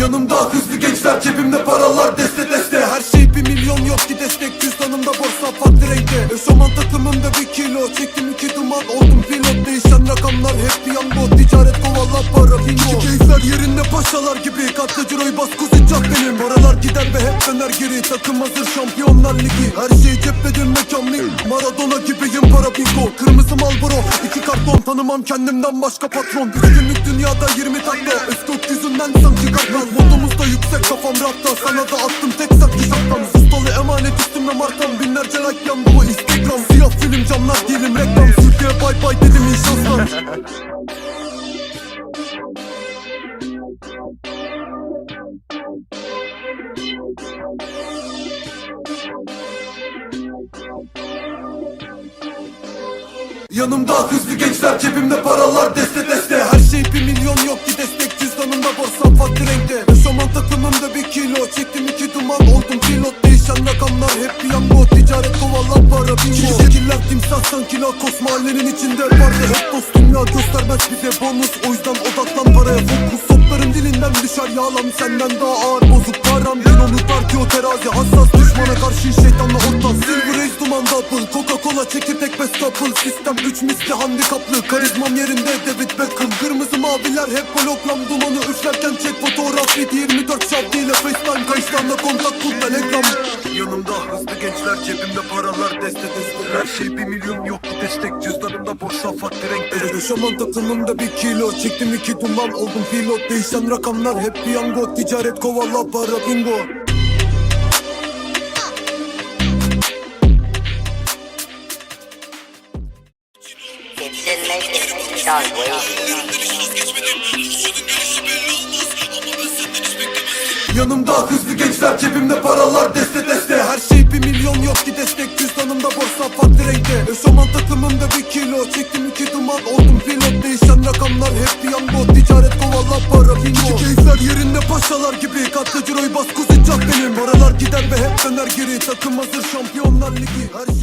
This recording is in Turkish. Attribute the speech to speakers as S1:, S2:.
S1: Yanımda hızlı gençler cebimde paralar deste deste. Her şey bir milyon yok ki destek. Cüzdanımda borsa farklı renkte Eşofman takımımda bir kilo. Çektim iki duman oldum pilot. Değişen rakamlar hep bir yango Ticaret kovala para bingo Keyifler yerinde paşalar gibi. Katta ciroyu bas kuzinacak benim. Paralar gider ve hep döner geri. Takım hazır şampiyonlar ligi. Her şey cepledim mekanlıyım Maradona gibiyim Tanımam kendimden başka patron. Üç günlük dünyada 20 takla. Eskok yüzünden sanki kartal Modumuz da yüksek kafam rapta Sana da attım tek sak şaptan Sustalı emanet üstümde markam. Binlerce like yan bu instagram. Siyah film camlar değilim reklam. Türkiye bay bay dedim inşaatlar Yanımda hızlı gençler cebimde paralar deste deste. Her şey bir milyon yok ki destek. Cüzdanımda borsam farklı renkte. Eşofman takımımda bir kilo. Çektim iki duman oldum pilot. Değişen rakamlar hep piyango Ticaret kovalar para bingo Şekiller timsah sanki lakos. Mahallenin içinde vardı hep dostum. Ya Göstermez bize bonus. O yüzden odaklan paraya fokus Sopların dilinden düşer yağlam Senden daha ağır bozuk param. Ben onu tartı o terazi Hassas düşmana karşı şeytanla ortak Silver Ace duman double Coca-Cola çekirdek best couple Sistem 3 misli handikaplı Karizmam yerinde David Beckham. Kırmızı maviler hep hologram Dumanı üflerken çek fotoğraf Vid 24 şartı ile FaceTime Kayışlarla kontak kul telegram. Yanımda hızlı gençler cebimde paralar deste deste. Her şey bir milyon yok destek Cüzdanımda borsa farklı renkte Yaşamam takımımda bir kilo Çektim iki duman oldum. Pilot Değişen rakamlar hep piyango Ticaret kovala para bingo. Yanımda hızlı gençler cebimde paralar deste deste. Her şey bir milyon yok duman oldum pilot Değişen rakamlar hep piyango. Ticaret kovala para bingo. Keyifler yerinde paşalar gibi. Katta ciroyu bas kuzinacak benim. Paralar gider ve hep döner geri. Takım hazır şampiyonlar ligi. Her